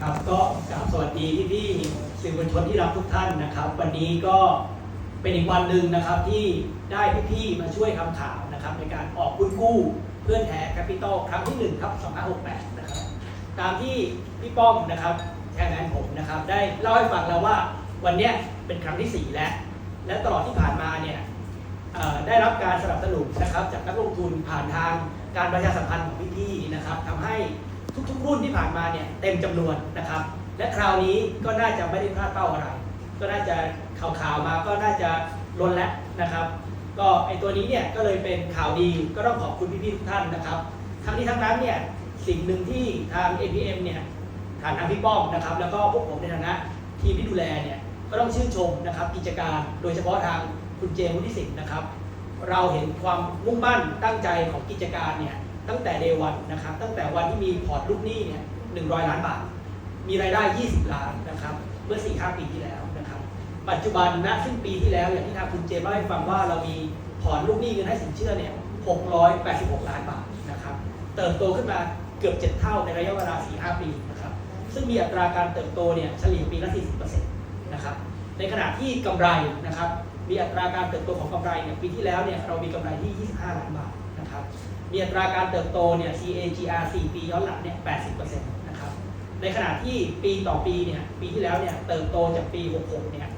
ครับก็กราบสวัสดีพี่พี่สื่อมวลชนที่รักทุกท่านนะครับ วันนี้ก็เป็นอีกวันหนึ่งนะครับที่ได้พี่พี่มาช่วยทำข่าวนะครับ ในการออกหุ้นกู้เพื่อนแท้แคปิตอลครั้งที่1ครับ2568 นะครับ ตามที่พี่ป้อมนะครับแชร์แมนผมนะครับ ได้เล่าให้ฟังแล้วว่าวันนี้เป็นครั้งที่ 4 แล้ว และตลอดที่ผ่านมาเนี่ยได้รับการสนับสนุนนะครับจากนักลงทุนผ่านทางการประชาสัมพันธ์ของพี่ๆนะครับทำให้ ทุกๆรุ่นที่ผ่านมาเนี่ยเต็มจำนวนนะครับ และคราวนี้ก็น่าจะไม่ได้พลาดเป้าอะไร ก็น่าจะข่าวๆมาก็น่าจะล้นแล้วนะครับ ก็ไอตัวนี้เนี่ยก็เลยเป็นข่าวดีก็ต้องขอบคุณพี่ๆทุกท่านนะครับ ทั้งนี้ทั้งนั้นเนี่ยสิ่งหนึ่งที่ทาง APM เนี่ยฐานทางพี่ป้อมนะครับ แล้วก็พวกผมในฐานะทีมที่ดูแลเนี่ยก็ต้องชื่นชมนะครับกิจการโดยเฉพาะทางคุณเจมส์วุฒิสิทธิ์นะครับ เราเห็นความมุ่งมั่นตั้งใจของกิจการเนี่ย ตั้งแต่เดวันนะครับ ตั้งแต่วันที่มีพอร์ตลูกหนี้เนี่ย100ล้านบาท มีรายได้ 20 ล้านนะครับ เมื่อ4-5ปีที่แล้วนะครับ ปัจจุบันณสิ้นปีที่แล้วอย่างที่ทางคุณเจมส์เล่าให้ฟังว่าเรามีพอร์ตลูกหนี้เงินให้สินเชื่อเนี่ย686 ล้านบาทนะครับ เติบโตขึ้นมาเกือบ 7 เท่าในระยะเวลา4-5ปีนะครับ ซึ่งมีอัตราการเติบโตเนี่ยเฉลี่ยปีละ 40%นะครับ ในขณะที่กำไรนะครับ มีอัตราการเติบโตของกำไรเนี่ยปีที่แล้วเนี่ยเรามีกำไรที่ 25 ล้านบาท นะครับมีอัตราการเติบโตเนี่ย CAGR 4 ปีย้อนหลังเนี่ย 80%นะครับ ในขณะที่ปีต่อปีเนี่ย ปีที่แล้วเนี่ย เติบโตจากปี 66 เนี่ย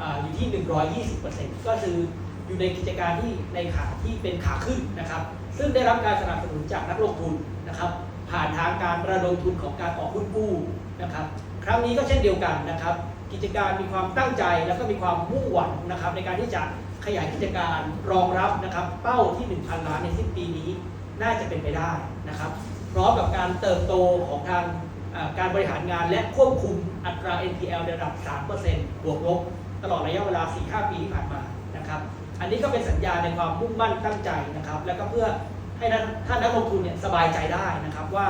อ่าอยู่ที่ 120%ก็คืออยู่ในกิจการที่ในขาที่เป็นขาขึ้นนะครับ ซึ่งได้รับการสนับสนุนจากนักลงทุนนะครับ ผ่านทางการระดมทุนของการออกหุ้นกู้นะครับ ครั้งนี้ก็เช่นเดียวกันนะครับ กิจการมีความตั้งใจแล้วก็มีความมุ่งหวังนะครับในการที่จะ ยายกิจการรองรับนะครับเป้าที่ 1,000 ล้านในสิ้นปีนี้น่าจะเป็นไปได้นะครับพร้อมกับการเติบโตของทางการบริหารงานและควบคุมอัตรา NPL ในระดับ 3%บวกลบตลอดระยะเวลา 4-5 ปีที่ผ่านมานะครับอันนี้ก็เป็นสัญญาณในความมุ่งมั่นตั้งใจนะครับ แล้วก็เพื่อให้นท่านนักลงทุนเนี่ยสบายใจได้นะครับว่า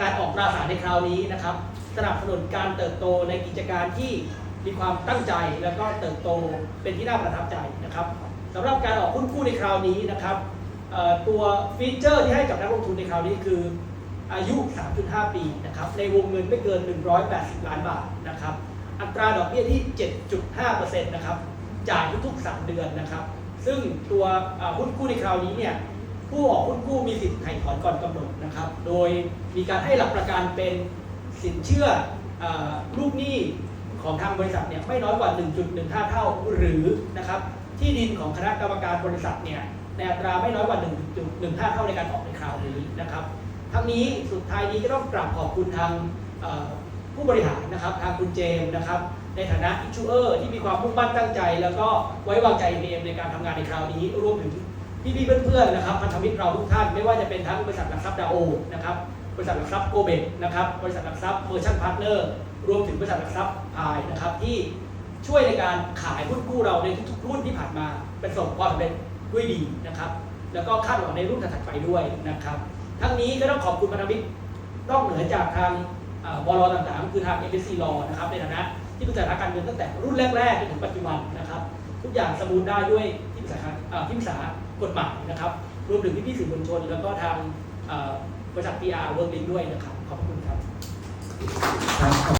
การออกตราสารในคราวนี้นะครับสนับสนุนการเติบโตในกิจการที่มีความตั้งใจแล้วก็เติบโตเป็นที่น่าประทับใจนะครับ สำหรับการออกหุ้นกู้ในคราวนี้นะครับตัวฟีเจอร์ที่ให้กับนักลงทุนในคราวนี้คืออายุ 3.5 ปีนะครับในวงเงินไม่เกิน 180 ล้านบาทนะครับอัตราดอกเบี้ยที่ 7.5%นะครับจ่ายทุกๆ 3 เดือนนะครับ ซึ่งตัวหุ้นกู้ในคราวนี้เนี่ยผู้ออกหุ้นกู้มีสิทธิ์ไถ่ถอนก่อนกำหนดนะครับ โดยมีการให้หลักประกันเป็นสินเชื่อเออลูกหนี้ ของทางบริษัทเนี่ยไม่น้อยกว่า 1.15 เท่า หรือนะครับที่ดินของคณะกรรมการบริษัทเนี่ยในอัตราไม่น้อยกว่า 1.15 เท่าในการออกในคราวนี้นะครับ ทั้งนี้สุดท้ายนี้ก็ต้องกราบขอบคุณทางผู้บริหารนะครับทางคุณเจมส์นะครับในฐานะอิชูเออร์ที่มีความมุ่งมั่นตั้งใจ แล้วก็ไว้วางใจเอมในการทำงานในคราวนี้รวมถึงพี่ๆเพื่อนๆนะครับพันธมิตรเราทุกท่านไม่ว่าจะเป็นทั้งบริษัทหลักทรัพย์ดาโอนะครับบริษัทหลักทรัพย์โกเบกนะครับบริษัทหลักทรัพย์เมอร์ชันพาร์ทเนอร์ รวมถึงบริษัทหลักทรัพย์พายนะครับ ที่ช่วยในการขายหุ้นกู้เราในทุกๆรุ่นที่ผ่านมาเป็นประสบความสำเร็จด้วยดีนะครับ แล้วก็คาดหวังในรุ่นถัดไปด้วยนะครับ ทั้งนี้ก็ต้องขอบคุณพันธมิตรนอกเหนือจากทางเอ่อบลต่างๆ คือทาง m อ c Law นะครับในฐานะที่ปรึกษาทการเงินตั้งแต่รุ่นแรกๆจนถึงปัจจุบันนะครับ ทุกอย่างสมูทได้ด้วยที่ปรึกษาทางเอ่อที่ปรึกษากฎหมายนะครับ รวมถึงพี่ๆสื่อมวลชน แล้วก็ทางบริษัท PR Working ด้วยนะครับ ขอบคุณครับ